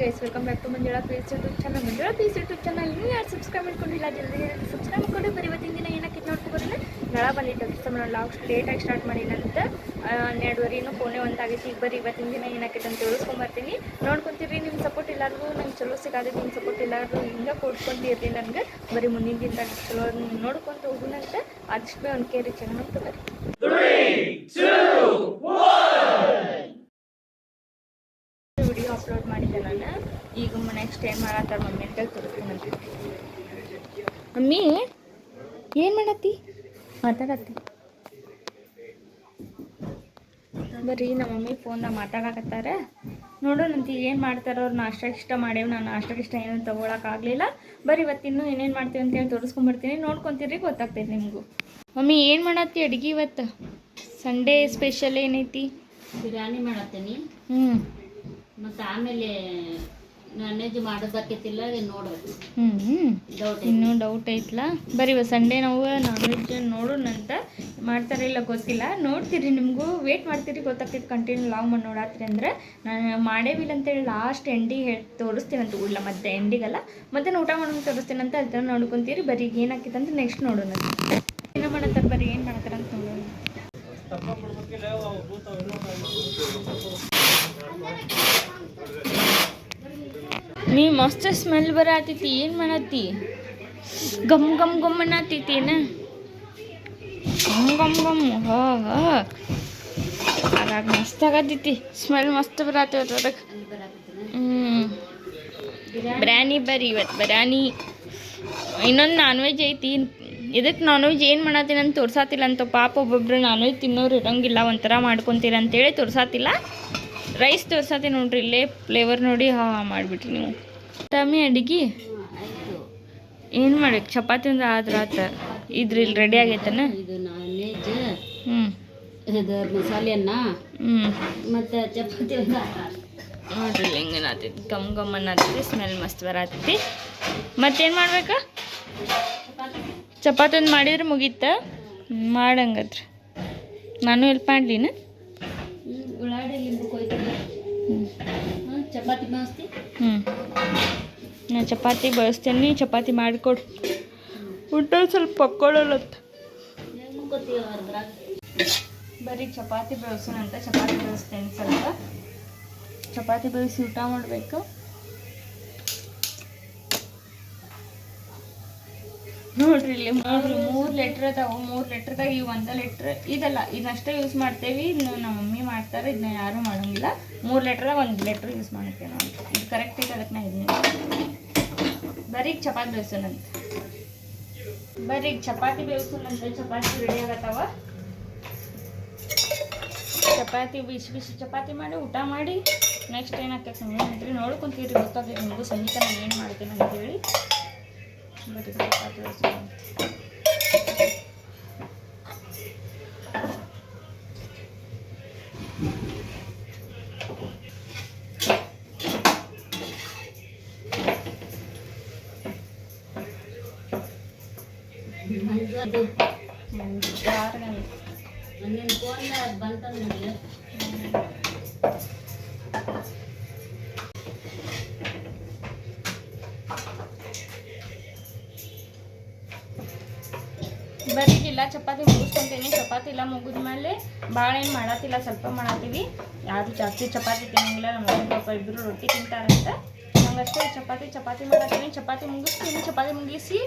Guys welcome back to Manjula peace YouTube channel Manjula peace YouTube channel ನೀವು ಯಾರು subscribe ಮಾಡ್ಕೊಂಡಿಲ್ಲ, ಜಲ್ದಿ subscribe ಮಾಡ್ಕೊಂಡು ಬರೀ ಇವತ್ತಿನ ದಿನ ಏನಕ್ಕೆ ನೋಡ್ಕೊಬರಲ್ಲ ನಳ ಬಂದಿತ್ತು ಕೆಲಸ ಲಾಸ್ಟ್ ಲೇಟಾಗಿ ಸ್ಟಾರ್ಟ್ ಮಾಡಿನಂತ ಹನ್ನೆರಡುವರೆನೂ ಫೋನೇ ಒಂದಾಗೈತಿ. ಈಗ ಬರೀ ಇವತ್ತಿನ ದಿನ ಏನಕ್ಕೆ ಅಂತ ತಿಳಿಸ್ಕೊಂಬರ್ತೀನಿ. ನೋಡ್ಕೊತೀರಿ ನಿಮ್ಮ ಸಪೋರ್ಟ್ ಎಲ್ಲರಿಗೂ ನಂಗೆ ಚಲೋ ಸಿಗೋದು. ನಿಮ್ಮ ಸಪೋರ್ಟ್ ಎಲ್ಲರಿಗೂ ಹಿಂಗೆ ಕೊಡ್ಕೊಂತಿರ್ಲಿ ನನಗೆ. ಬರೀ ಮುಂದಿನ ದಿನದಾಗ ಚಲೋ ನೋಡ್ಕೊಂತ ಹೋಗುನಂತ ಆದಷ್ಟು ಒಂದು ಕೇರಿ ಚೆನ್ನಾಗಿ ಬರೀ ಅಪ್ಲೋಡ್ ಮಾಡಿದ್ದೆ ನಾನು. ಈಗ ನೆಕ್ಸ್ಟ್ ಏನು ಮಾಡತ್ತಾರ ಮಮ್ಮಿ ಅಂತ ತೋರಿಸ್ತೀನಿ ಮಮ್ಮಿ ಏನು ಮಾಡತ್ತಿ ಮಾತಾಡತ್ತಿ ಬರ್ರಿ ನಮ್ಮ ಮಮ್ಮಿ ಫೋನ್ದಾಗ ಮಾತಾಡಕತ್ತಾರೆ. ನೋಡೋಣಂತ ಏನು ಮಾಡ್ತಾರೋ ಅವ್ರು ನಾಷ್ಟ ಇಷ್ಟ ಮಾಡೇವು. ನಾನು ನಾಷ್ಟಕ್ಕೆ ಇಷ್ಟ ಏನೂ ತೊಗೊಳಕ್ಕಾಗಲಿಲ್ಲ ಬರೀ ಇವತ್ತಿನ್ನೂ ಏನೇನು ಮಾಡ್ತೀವಿ ಅಂತೇಳಿ ತೋರಿಸ್ಕೊಂಬರ್ತೀನಿ ನೋಡ್ಕೊತೀರಿ ಗೊತ್ತಾಗ್ತೈತೆ ನಿಮಗೂ. ಮಮ್ಮಿ ಏನು ಮಾಡತ್ತಿ ಅಡುಗೆ ಇವತ್ತು? ಸಂಡೇ ಸ್ಪೆಷಲ್ ಏನೈತಿ? ಬಿರಿಯಾನಿ ಮಾಡತ್ತೀನಿ. ಹ್ಞೂ ಮತ್ತೆ ಆಮೇಲೆ ನಾನ್ ಮಾಡೋದಕ್ಕೆತಿಲ್ಲ ನೋಡೋದು. ಡೌಟ್ ಇನ್ನೂ ಡೌಟ್ ಐತ್ಲ? ಬರೀ ಸಂಡೇ ನಾವು ನಾನ್ ವೆಜ್ ನೋಡೋಣಂತ ಮಾಡ್ತಾರೆ ಇಲ್ಲ ಗೊತ್ತಿಲ್ಲ. ನೋಡ್ತೀರಿ ನಿಮಗೂ ವೇಟ್ ಮಾಡ್ತೀರಿ ಗೊತ್ತಾಗ್ತೈತಿ ಕಂಟಿನ್ಯೂ ಲಾಗ್ ಮಾಡಿ ನೋಡಾತ್ರಿ ಅಂದ್ರೆ. ನಾನು ಮಾಡೇವಿಲ್ಲ ಅಂತೇಳಿ ಲಾಸ್ಟ್ ಎಂಡಿಗೆ ಹೇಳಿ ತೋರಿಸ್ತೀನಿ ಅಂತ ಉಳ್ಳ ಮತ್ತೆ ಎಂಡಿಗೆಲ್ಲ ಮತ್ತೆ ಊಟ ಮಾಡೋಣ ತೋರಿಸ್ತೀನಿ ಅಂತ ಅದನ್ನ ನೋಡ್ಕೊಂತೀರಿ. ಬರೀ ಈಗ ಏನಾಕೈತೆ ಅಂತ ನೆಕ್ಸ್ಟ್ ನೋಡೋಣ ಏನು ಮಾಡತ್ತಾರೆ ಬರೀ ಏನು ಮಾಡ್ತಾರೆ ಅಂತ ನೋಡೋಣ. ನೀ ಮಸ್ತ್ ಸ್ಮೆಲ್ ಬರತೈತಿ, ಏನು ಮಾಡತ್ತಿ? ಗಮ್ ಗಮ್ ಗಮ್ ಅನ್ನತೈತಿ ಏನ? ಗಮ್ ಗಮ್ ಗಮ್, ಹಾ ಅದ್ರಾಗ ಮಸ್ತ್ ಆಗತೈತಿ ಸ್ಮೆಲ್ ಮಸ್ತ್ ಬರತ್ತೈತಿ ಅದಕ್ಕೆ ಬರ್ರಿ ಇವತ್ತು ಬಿರ್ಯಾನಿ ಇನ್ನೊಂದು ನಾನ್ ವೆಜ್ ಐತಿ. ಇದಕ್ಕೆ ನಾನ್ ವೆಜ್ ಏನು ಮಾಡತ್ತೀನಿ ಅಂತ ತೋರ್ಸಾತಿಲ್ಲ ಅಂತ ಪಾಪ ಒಬ್ಬೊಬ್ರು ನಾನ್ ವೆಜ್ ತಿನ್ನೋರು ಇರೋಂಗಿಲ್ಲ, ಒಂಥರ ಮಾಡ್ಕೊತೀರ ಅಂತೇಳಿ ತೋರ್ಸಾತಿಲ್ಲ. ರೈಸ್ ತೋರ್ಸತ್ತೆ ನೋಡ್ರಿ ಇಲ್ಲೇ ಫ್ಲೇವರ್ ನೋಡಿ ಹಾ ಮಾಡಿಬಿಟ್ರಿ ನೀವು. ತಮ್ಮಿ ಅಡಿಗೆ? ಏನು ಮಾಡ್ಬೇಕು? ಚಪಾತಿ ಅಂದ್ರೆ ಆದ್ರ ಆತ ಇದ್ರಿ ಇಲ್ಲಿ ರೆಡಿ ಆಗೈತನ? ಇದು ಹ್ಞೂ ಇದು ಮತ್ತೆ ಚಪಾತಿ ನೋಡ್ರಿ ಇಲ್ಲಿ ಹೆಂಗೆ ಆತೈತಿ ಗಮ್ ಗಮ್ ಅನ್ನತೈತಿ ಸ್ಮೆಲ್ ಮಸ್ತ್ ಬರತ್ತಿ. ಮತ್ತೇನು ಮಾಡ್ಬೇಕಾ? ಚಪಾತಿ ಒಂದು ಮಾಡಿದ್ರೆ ಮುಗೀತ? ಮಾಡಂಗತ್ರಿ ನಾನು ಹೆಲ್ಪ್ ಮಾಡ್ಲಿನ? ಚಪಾತಿ ಮಾಸ್ತಿ ಹ್ಞೂ ನಾ ಚಪಾತಿ ಬಳಸ್ತೀನಿ ಚಪಾತಿ ಮಾಡಿಕೊಡು. ಊಟ ಸ್ವಲ್ಪ ಅದ್ರಾಗ ಬರೀ ಚಪಾತಿ ಬೇಯಿಸೋಣಂತ ಚಪಾತಿ ಬೇಯಿಸ್ತೇನೆ ಸ್ವಲ್ಪ. ಚಪಾತಿ ಬೇಯಿಸಿ ಊಟ ಮಾಡಬೇಕು. ನೋಡ್ರಿ, ಇಲ್ಲಿ ಮೂರು ಮೂರು ಲೆಟ್ರ್ ಅದಾವು. ಮೂರು ಲೆಟ್ರ್ದಾಗ ಈ ಒಂದು ಲೆಟ್ರ್ ಇದಲ್ಲ, ಇದನ್ನಷ್ಟೇ ಯೂಸ್ ಮಾಡ್ತೇವೆ. ಇದನ್ನ ನಮ್ಮ ಮಮ್ಮಿ ಮಾಡ್ತಾರೆ ಇದನ್ನ ಯಾರು ಮಾಡೋಂಗಿಲ್ಲ. ಮೂರು ಲೀಟ್ರ್ದಾಗ ಒಂದು ಲೆಟ್ರ್ ಯೂಸ್ ಮಾಡ್ತೇವೆ ನಾವು ಇದು ಕರೆಕ್ಟ್ ಇದೆ ಅದಕ್ಕೆ ನಾ ಇದನ್ನ ಬರೀ ಚಪಾತಿ ಬೇಯಿಸೋಣಂತ ಬರೀ ಚಪಾತಿ ಬೇಯಿಸೋಣಂತ ಚಪಾತಿ ರೆಡಿ ಆಗತ್ತವ? ಚಪಾತಿ ಬಿಸಿ ಬಿಸಿ ಚಪಾತಿ ಮಾಡಿ, ಊಟ ಮಾಡಿ. ನೆಕ್ಸ್ಟ್ ಏನಾಗ್ತೈತೆ ನೋಡ್ರಿ ನೋಡ್ಕೊಂತೀರಿ. ಗೊತ್ತಾಗ್ತೈತೆ ನಿಮಗೂ. ಸಂಗೀತ ನಾನು ಏನು ಮಾಡ್ತೀನಿ ಅಂತೇಳಿ ಬರೀ ಚಪಾತಿ ಬೇಯಿಸೋಣ. ಮಂಜು ಅದು ಹ್ಮ್, ಜಾರ್ಗಂತ. ನಿನ್ನ ಫೋನ್ ಇಲ್ಲ, ಚಪಾತಿ ಮುಗಿಸ್ಕೊತೀನಿ. ಚಪಾತಿ ಎಲ್ಲ ಮುಗಿದ್ಮೇಲೆ ಭಾಳ ಏನು ಮಾಡತ್ತಿಲ್ಲ ಸ್ವಲ್ಪ ಮಾಡತ್ತೀವಿ ಯಾರು ಜಾಸ್ತಿ ಚಪಾತಿ ತಿನ್ನಂಗಿಲ್ಲ, ನಮ್ಮ ಪಾಪ ಇಬ್ಬರು ರೊಟ್ಟಿ ತಿಂತಾರಂತ. ನಂಗಷ್ಟೇ ಚಪಾತಿ ಚಪಾತಿ ಮಾಡತ್ತೀನಿ ಚಪಾತಿ ಮುಗಿಸ್ತೀನಿ. ಚಪಾತಿ ಮುಗಿಸಿ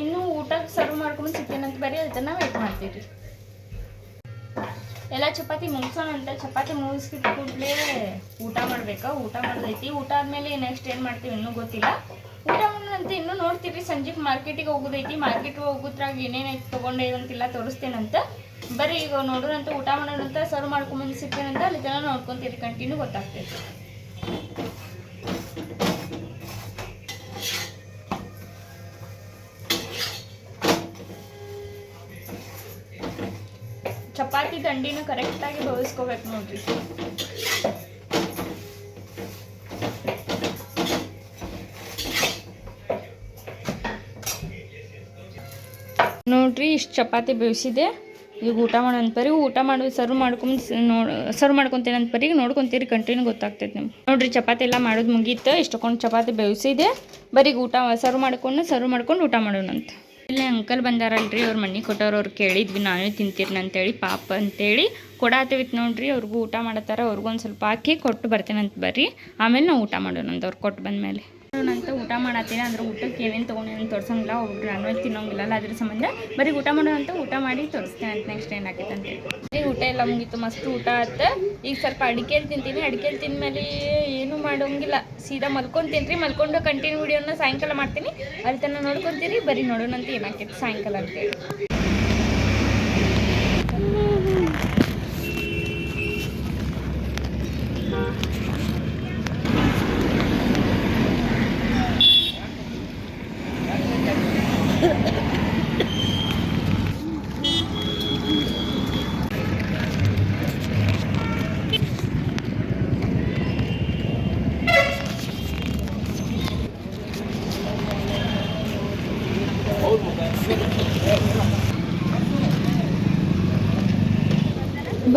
ಇನ್ನೂ ಊಟಕ್ಕೆ ಸರ್ವ್ ಮಾಡ್ಕೊಂಡು ಸಿಗ್ತೇನಂತ ಬರೀ ಅದನ್ನು ವೇಟ್ ಮಾಡ್ತೀವಿ. ಎಲ್ಲ ಚಪಾತಿ ಮುಗಿಸೋಣಂತ ಚಪಾತಿ ಮುಗಿಸ್ಬಿಟ್ಟು ಕೂಡಲೇ ಊಟ ಮಾಡಬೇಕು? ಊಟ ಮಾಡ್ದೈತಿ. ಊಟ ಆದಮೇಲೆ ನೆಕ್ಸ್ಟ್ ಏನು ಮಾಡ್ತೀವಿ ಇನ್ನೂ ಗೊತ್ತಿಲ್ಲ. ಊಟ ಮಾಡೋಣಂತ ಇನ್ನು ನೋಡ್ತೀರಿ. ಸಂಜೆಗೆ ಮಾರ್ಕೆಟಿಗೆ ಹೋಗೋದೈತಿ. ಮಾರ್ಕೆಟ್ಗೆ ಹೋಗೋದ್ರಾಗ ಏನೇನೈತಿ ತೊಗೊಂಡೇವಿ ಅಂತೆಲ್ಲ ತೋರಿಸ್ತೇನಂತ. ಬರೀ ಈಗ ನೋಡೋಣಂತ ಊಟ ಮಾಡೋಣಂತ ಸರ್ವ್ ಮಾಡ್ಕೊಂಡ್ಬಂದು ಸಿಗ್ತೇನಂತ ಜನ ನೋಡ್ಕೊಂತೀರಿ ಕಂಟಿನ್ಯೂ ಗೊತ್ತಾಗ್ತೈತಿ. ಚಪಾತಿ ದಂಡಿನ ಕರೆಕ್ಟಾಗಿ ಬೇಯಿಸ್ಕೋಬೇಕು ನೋಡ್ರಿ. ನೋಡ್ರಿ, ಇಷ್ಟು ಚಪಾತಿ ಬೇಯಿಸಿದೆ ಈಗ ಊಟ ಮಾಡೋಂತ ಪರಿ. ಊಟ ಮಾಡಿ ಸರ್ವ್ ಮಾಡ್ಕೊಂಡು ನೋಡಿ ಸರ್ವ್ ಮಾಡ್ಕೊತೀನಿ ಅಂತ ಪರಿ ನೋಡ್ಕೊಂತೀರಿ ಕಂಟಿನ್ಯೂ ಗೊತ್ತಾಗ್ತೈತೆ ನಿಮ್ಗೆ. ನೋಡ್ರಿ, ಚಪಾತಿ ಎಲ್ಲ ಮಾಡೋದು ಮುಗೀತು. ಇಷ್ಟೊಂದು ಚಪಾತಿ ಬೇಯಿಸಿದೆ ಬರೀಗ ಊಟ ಸರ್ವ್ ಮಾಡ್ಕೊಂಡು ಸರ್ವ್ ಮಾಡ್ಕೊಂಡು ಊಟ ಮಾಡೋಣಂತ. ಇಲ್ಲಿ ಅಂಕಲ್ ಬಂದಾರಲ್ರಿ, ಅವ್ರ ಮನೆ ಕೊಟ್ಟವ್ರು ಅವ್ರು ಕೇಳಿದ್ವಿ. ನಾನೇ ತಿಂತೀರಿ ಅಂತೇಳಿ, ಪಾಪ ಅಂತೇಳಿ ಕೊಡಾತೀವಿತ್ತು ನೋಡ್ರಿ. ಅವ್ರಿಗೂ ಊಟ ಮಾಡತ್ತಾರ ಅವ್ರಿಗೂ ಒಂದು ಸ್ವಲ್ಪ ಹಾಕಿ ಕೊಟ್ಟು ಬರ್ತೀನಂತ ಬರ್ರಿ ಆಮೇಲೆ ನಾವು ಊಟ ಮಾಡೋಣಂತ ಅವ್ರು ಕೊಟ್ಟು ಬಂದಮೇಲೆ. ಅಂತ ಊಟ ಮಾಡತ್ತೀನಿ ಅಂದ್ರೆ ಊಟಕ್ಕೆ ಏನೇನು ತೊಗೊಂಡೇನು ತೋರ್ಸಂಗಿಲ್ಲ, ಒಬ್ರು ನಾನ್ ವೆಜ್ ತಿನ್ನೋಂಗಿಲ್ಲ ಅದ್ರ ಸಂಬಂಧ. ಬರೀ ಊಟ ಮಾಡೋದಂತ ಊಟ ಮಾಡಿ ತೋರಿಸ್ತೇನೆ ಅಂತ ನೆಕ್ಸ್ಟ್ ಏನಾಕೈತೆ ಅಂತೇಳಿ ಈಗ ಊಟ ಎಲ್ಲ ಮುಗೀತು, ಮಸ್ತ್ ಊಟ ಆತ. ಈಗ ಸ್ವಲ್ಪ ಅಡಿಕೆ ತಿಂತೀನಿ ಅಡಿಕೆ ತಿಂದ್ಮೇಲೆ ಏನು ಮಾಡೋಂಗಿಲ್ಲ. ಸೀದಾ ಮಲ್ಕೊಂಡು ರೀ ಮಲ್ಕೊಂಡು ಕಂಟಿನ್ಯೂ ವಿಡಿಯೋನ ಸಾಯಂಕಾಲ ಮಾಡ್ತೀನಿ. ಅಲ್ಲಿ ತನಕ ನೋಡ್ಕೊಂತೀರಿ, ಬರೀ ನೋಡೋಣಂತ ಏನಾಕೈತೆ ಸಾಯಂಕಾಲ ಅಂತೇಳಿ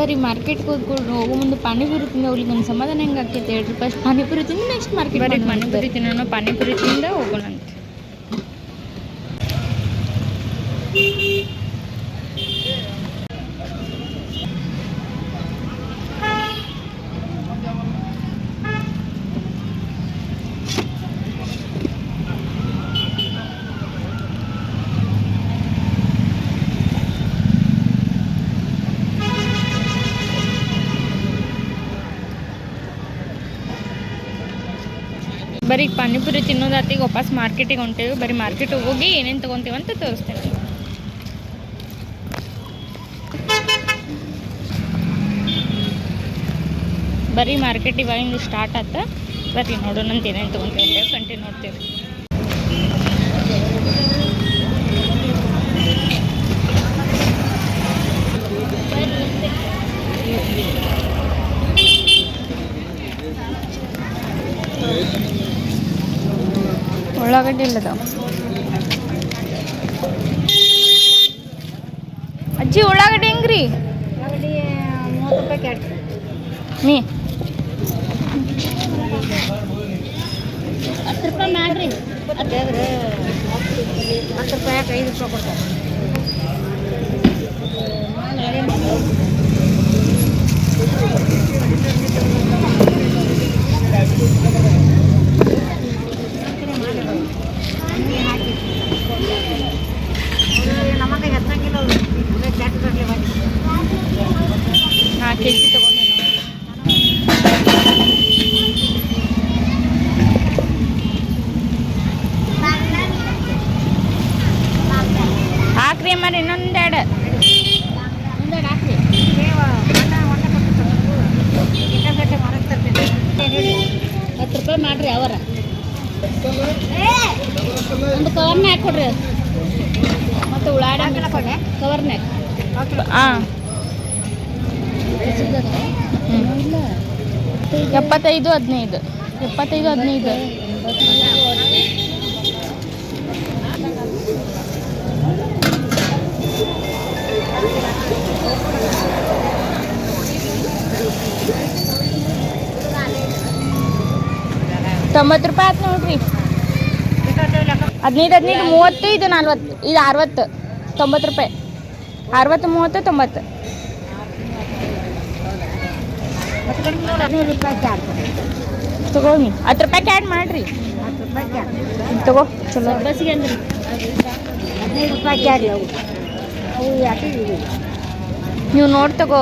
ಬರೀ ಮಾರ್ಕೆಟ್ಗೆ ಹೋಗ್ಕೊಂಡು ಹೋಗೋ ಮುಂದೆ ಪಾನಿಪುರಿ ತಿಂದ ಅವ್ರಿಗೆ ಒಂದು ಸಮಾಧಾನ ಹೆಂಗೆ ಆಗ್ತೈತೆ ಹೇಳ್ರಿ. ಫಸ್ಟ್ ಪಾನಿಪುರಿ ತಿಂದು ನೆಕ್ಸ್ಟ್ ಮಾರ್ಕೆಟ್ ಬರೀ ಪಾನಿಪುರಿ ತಿನ್ನೋಣ ಪಾನಿಪುರಿ ತಿಂದ ಹೋಗೋಣಂತ ಬರೀ ಪಾನಿಪುರಿ ತಿನ್ನೋದಾತಿಗೆ ವಾಪಸ್ ಮಾರ್ಕೆಟಿಗೆ ಹೊಂಟೇವಿ. ಬರೀ ಮಾರ್ಕೆಟಿಗೆ ಹೋಗಿ ಏನೇನು ತೊಗೊತೀವಿ ಅಂತ ತೋರಿಸ್ತೇನೆ. ಬರೀ ಮಾರ್ಕೆಟ್ ಹಿಂಗೆ ಸ್ಟಾರ್ಟ್ ಆತ. ಬರ್ರಿ ನೋಡೋಣ ಅಂತ ಏನೇನು ತೊಗೊತೀವಿ ಅಂತೇಳಿ ಕಂಟಿನ್ಯೂ ನೋಡ್ತೀವಿ. ಉಳ್ಳಾಗಡ್ಡಿ ಇಲ್ಲದ? ಅಜ್ಜಿ ಉಳ್ಳಾಗಡ್ಡಿ ಹೆಂಗ್ರಿ? ಮೂವತ್ತು ರೂಪಾಯಿ ಕ್ಯಾಟ್ ನೀ? ಹತ್ತು ರೂಪಾಯಿ ಮಾಡ್ರಿ. ಹತ್ತು ರೂಪಾಯಿ ಐದು ರೂಪಾಯಿ ಕೊಡ್ತಾರೆ ಹೆಚ್ಚಂಗಿಲ್ಲ ಕ್ಯಾಟ್ ಬರಲಿ ಮಾಡಿ ನಾಲ್ಕು ಕೆ ಜಿ ತೊಗೊಂಡೆ ನೋಡಿ ಹಾಕ್ರಿ ಮರಿ ಇನ್ನೊಂದೆರಡು ಮುಂದೆ ಹಾಕ್ರಿ ರೂಪಾಯಿ ಮಾಡ್ರಿ ಅವರ. ಒಂದು ಕವರ್ನ ಹಾಕೊಡ್ರಿ ಮತ್ತು ಉಳ್ಳಾಗಡ್ಡಿ ಕವರ್ನ ಎಪ್ಪತ್ತೈದು ಹದಿನೈದು. ಎಪ್ಪತ್ತೈದು ಹದಿನೈದು. ತೊಂಬತ್ತು ರೂಪಾಯಿ ಆಯ್ತು ನೋಡ್ರಿ. ಹದಿನೈದು ಹದಿನೈದು, ಮೂವತ್ತು, ಇದು ನಲ್ವತ್ತು ಇದು ಅರವತ್ತು, ತೊಂಬತ್ತು ರೂಪಾಯಿ. ಅರವತ್ತು, ಮೂವತ್ತು, ತೊಂಬತ್ತು. ತಗೋನಿ ಹತ್ತು ರೂಪಾಯಿ ಕ್ಯಾಡ್ ಮಾಡ್ರಿ. ತಗೋ, ಚಲೋ. ಹದಿನೈದು ರೂಪಾಯಿ ಅವು ನೀವು ನೋಡಿ ತಗೋ.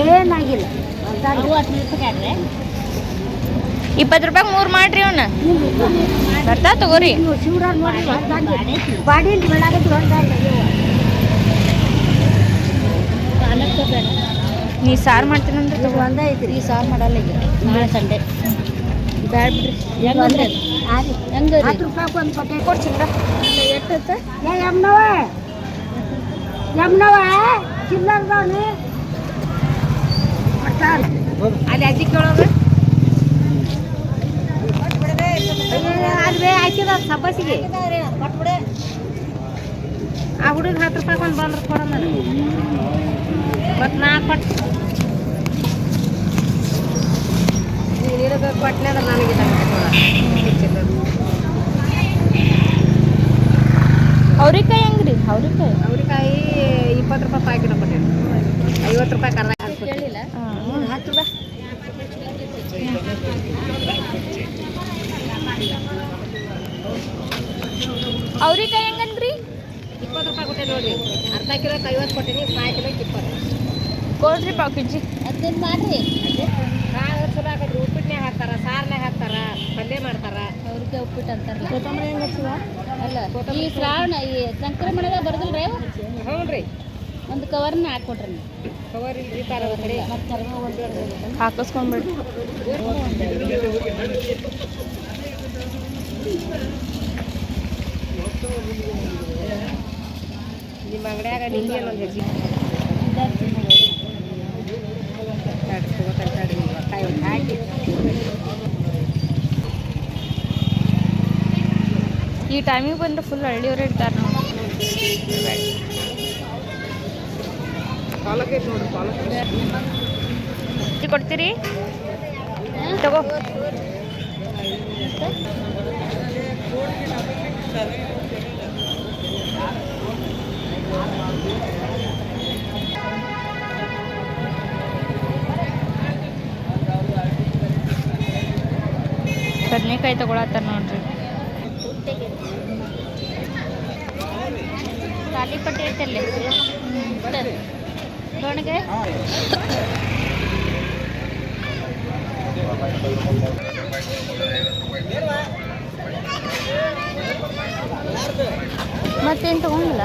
ಏನಾಗಿಲ್ಲ. ಹದಿನೈದು ರೂಪಾಯಿ ಇಪ್ಪತ್ತು ರೂಪಾಯಿ ಮೂರು ಮಾಡ್ರಿ ಅವನ್ನ ಬರ್ತಾ ತಗೋರಿ. ನೀ ಸಾರು ಮಾಡ್ತೀನಂದ್ರೆ ತಗೋ. ಒಂದೇ ಐತ್ರಿ ಈ ಸಾರು ಮಾಡಲ್ಲ ಈಗ ನಾಳೆ ಸಂಡೆ ಬ್ಯಾಡ ಬಿಡ್ರಿ ಹೆಂಗಂದ್ರೆ ಹೆಂಗ ಹತ್ತು ರೂಪಾಯಿ ಒಂದು ಕೊಟ್ಟೆ ಕೊಡ್ ಚಿಲ್ಲರ ಎಷ್ಟೈತೆ ಯಮ್ನವ ಯಮ್ನವ ಚಿಲ್ಲರ್ದವನು ಅಲ್ಲಿ ಅಜ್ಜಿ ಕೇಳೋದು. ಅಲ್ಲಿ ಹಾಕಿದ ಸಬ್ಬಸಿಗೆ ಆ ಹುಡುಗ ಹತ್ತು ರೂಪಾಯಿ ಒಂದು ಬಂದ್ರೆ ಕೊಡೋಣ ಮತ್ತು ನಾ ಕೊಟ್ಟು ನೀಡಬೇಕು ಕೊಟ್ಟನೆ ನನಗೆ ಅವ್ರಿಕಾಯಿ ಹೆಂಗ್ರಿ? ಅವ್ರಿಕಾಯಿ? ಅವ್ರಿಕಾಯಿ ಇಪ್ಪತ್ತು ರೂಪಾಯಿ ಪ್ಯಾಕೆಟ್ ಕೊಟ್ಟೇನೆ ಐವತ್ತು ರೂಪಾಯಿ ಕರ್ದ ಕೇಳಿಲ್ಲ ಹತ್ತು ರೂಪಾಯಿ ಅವ್ರಿಕಾಯಿ ಹೆಂಗಂದ್ರಿ ಇಪ್ಪತ್ತು ರೂಪಾಯಿ ಕೊಟ್ಟೆ ನೋಡ್ರಿ ಅರ್ಧ ಕಿಲೋಕ್ಕೆ ಐವತ್ತು ಕೊಟ್ಟಿನಿ ಕಾಯಿ ಕಿಲೋಕ್ಕೆ ಇಪ್ಪತ್ತು ಕೊಡ್ರಿ ಪಾವ್ ಕೆ ಜಿ ಅದೇನು ಮಾಡ್ರಿ ಕಾಳು ಚಲೋ ಹಾಕತ್ರಿ ಉಪ್ಪಿಟ್ಟನ್ಯಾಗ ಹಾಕ್ತಾರ ಸಾರ್ನ್ಯಾಗ ಹಾಕ್ತಾರ ಪಲ್ಯ ಮಾಡ್ತಾರ. ಅವ್ರಿಗೆ ಉಪ್ಪಿಟ್ಟು ಅಂತಾರಲ್ಲ ಕೊತ್ತಂಬರಿ ಹೆಂಗೆ ಹಚ್ಚುವ? ಅಲ್ಲ ಈ ಶ್ರಾವಣ ಈ ಸಂಕ್ರಮಣದಾಗ ಬರೋದಿಲ್ಲ ಅವು? ಹ್ಞೂ ರೀ ಒಂದು ಕವರ್ನ ಹಾಕ್ಕೊಟ್ರಿ ಕವರ್ ಇಲ್ರಿ ತರ ಕಡೆ ಹಾಕಿಸ್ಕೊಂಡ್ಬಿಡ್ರಿ ನಿಮ್ಮ ಅಂಗಡಿಯಾಗ ನಿಂಗೆ ಒಂದು ಹಾಕಿ ಈ ಟೈಮಿಗೆ ಬಂದ್ರೆ ಫುಲ್ ಹಳ್ಳಿಯವ್ರು ಇರ್ತಾರೆ ಇದು ಕೊಡ್ತೀರಿ? ತಗೋ. ಬದನೆಕಾಯಿ ತಗೊಳತ್ತಾರ ನೋಡ್ರಿ. ತಾಲಿಪಟ್ಟಿ ಐತಲ್ಲಿ? ನೋಡಗೆ. ಮತ್ತೇನು ತಗೊಂಡಿಲ್ಲ?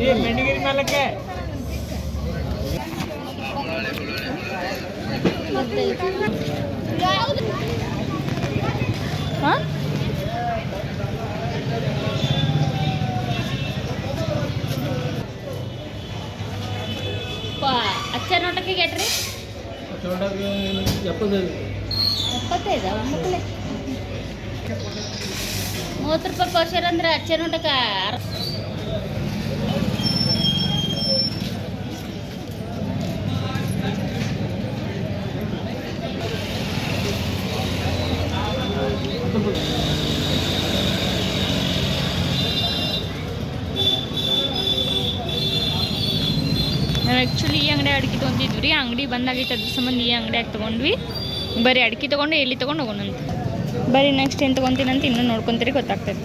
ಏ ಮೇಲಕ್ಕೆ. ಹಾಂ? ಅಚ್ಚ ನೋಟಕ್ಕೆ ಗೆಟ್ರಿ ಎಪ್ಪತ್ತೈದು ಮಕ್ಕಳೇ ಮೂವತ್ತು ರೂಪಾಯಿ ಪೌಷರ್ ಅಂದ್ರೆ ಅಚ್ಚ ನೋಟಕ್ಕೆ ಅರ- ನಾವು ಆ್ಯಕ್ಚುಲಿ ಈ ಅಂಗಡಿ ಅಡಿಕೆ ತೊಗೊಂಡಿದ್ವಿ ರೀ. ಅಂಗಡಿ ಬಂದಾಗಿತ್ತು ಅದ್ರ ಸಂಬಂಧ ಈ ಅಂಗಡಿಯಾಗ ತೊಗೊಂಡ್ವಿ? ಬರೀ ಅಡಿಕೆ ತೊಗೊಂಡು ಎಲ್ಲಿ ತೊಗೊಂಡು ಹೋಗೋಣಂತ. ಬರೀ ನೆಕ್ಸ್ಟ್ ಏನು ತೊಗೊತೀನಂತ ಇನ್ನೂ ನೋಡ್ಕೊಂತೀರಿ, ಗೊತ್ತಾಗ್ತದೆ.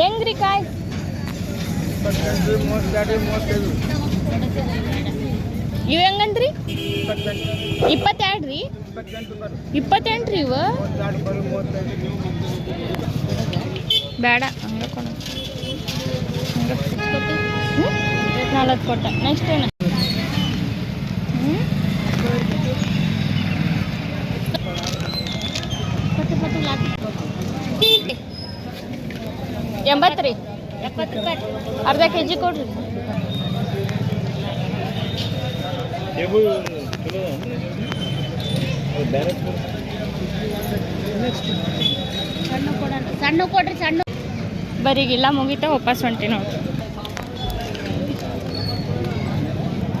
ಹೆಂಗ್ರಿ ಕಾಯ್? ಇವು ಹೆಂಗಂದ್ರಿ? ಇಪ್ಪತ್ತೆರಡು ರೀ ಇಪ್ಪತ್ತೆಂಟು ರೀ ಇವು? ಬೇಡ. ಹಂಗೆ ಕೊಡ. ನಾಲ್ಕು ಕೊಟ್ಟ. ನೆಕ್ಸ್ಟ್ ಏನು ಎಂಬತ್ತು ರೀ ಎಪ್ಪತ್ತು ರೂಪಾಯಿ ಅರ್ಧ ಕೆ ಜಿ ಕೊಡ್ರಿ ಸಣ್ಣ ಕೊಡ್ರಿ, ಸಣ್ಣ. ಬರೀಗಿಲ್ಲ, ಮುಗಿತ, ವಾಪಸ್ ಹೊಂಟಿ ನೋಡ್ರಿ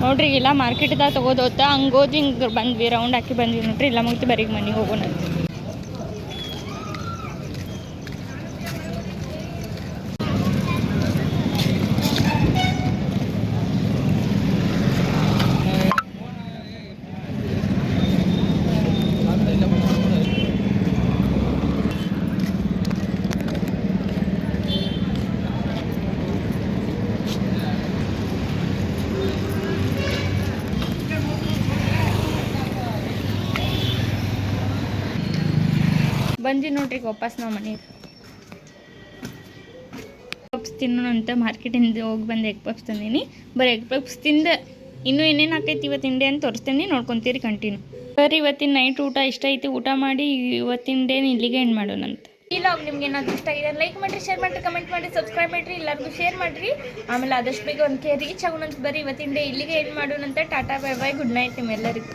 ನೋಡ್ರಿ, ಇಲ್ಲ ಮಾರ್ಕೆಟ್ದಾಗ ತಗೋದೋತ ಹಂಗೋದು ಹಿಂಗೆ ಬಂದ್ವಿ ರೌಂಡ್ ಹಾಕಿ ಬಂದ್ವಿ ನೋಡ್ರಿ, ಇಲ್ಲ ಮುಗಿತು ಬರೀಗ ಮನೆಗೆ ಹೋಗೋಣ ಬಂದ್ವಿ ನೋಡ್ರಿ ವಾಪಸ್ ನಾವು ಮನೆಗೆ. ಪಪ್ಸ್ ತಿನ್ನೋಣಂತ ಮಾರ್ಕೆಟಿಂದ ಹೋಗಿ ಬಂದು ಎಗ್ ಪಪ್ಸ್ ತಂದೀನಿ. ಬರೀ ಎಗ್ ಪಪ್ಸ್ ತಿಂದ ಇನ್ನೂ ಏನೇನು ಆಕೈತಿ ಇವತ್ತು ತಿಂಡೆ ಅಂತ ತೋರಿಸ್ತೀನಿ, ನೋಡ್ಕೊತೀರಿ ಕಂಟಿನ್ಯೂ ಸರ್, ಇವತ್ತಿನ ನೈಟ್ ಊಟ ಇಷ್ಟ ಐತಿ, ಊಟ ಮಾಡಿ ಇವತ್ತಿನ ಡೇನ ಇಲ್ಲಿಗೆ ಎಂಡ್ ಮಾಡೋಣಂತ ಈ ಲಾಗ್ ನಿಮ್ಗೆ ಏನಾದರೂ ಇಷ್ಟ ಆಗಿದೆ ಲೈಕ್ ಮಾಡಿರಿ ಶೇರ್ ಮಾಡಿರಿ ಕಮೆಂಟ್ ಮಾಡಿ ಸಬ್ಸ್ಕ್ರೈಬ್ ಮಾಡಿರಿ, ಎಲ್ಲರಿಗೂ ಶೇರ್ ಮಾಡಿರಿ. ಆಮೇಲೆ ಆದಷ್ಟು ಬೇಗ ಒಂದು ಕೆ ರೀಚ್ ಆಗೋಣಂತ ಬರ್ರಿ, ಇವತ್ತಿನ ಡೇ ಇಲ್ಲಿಗೆ end ಮಾಡೋಣಂತ tata bye bye good night ನಿಮ್ಮೆಲ್ಲರಿಗೂ.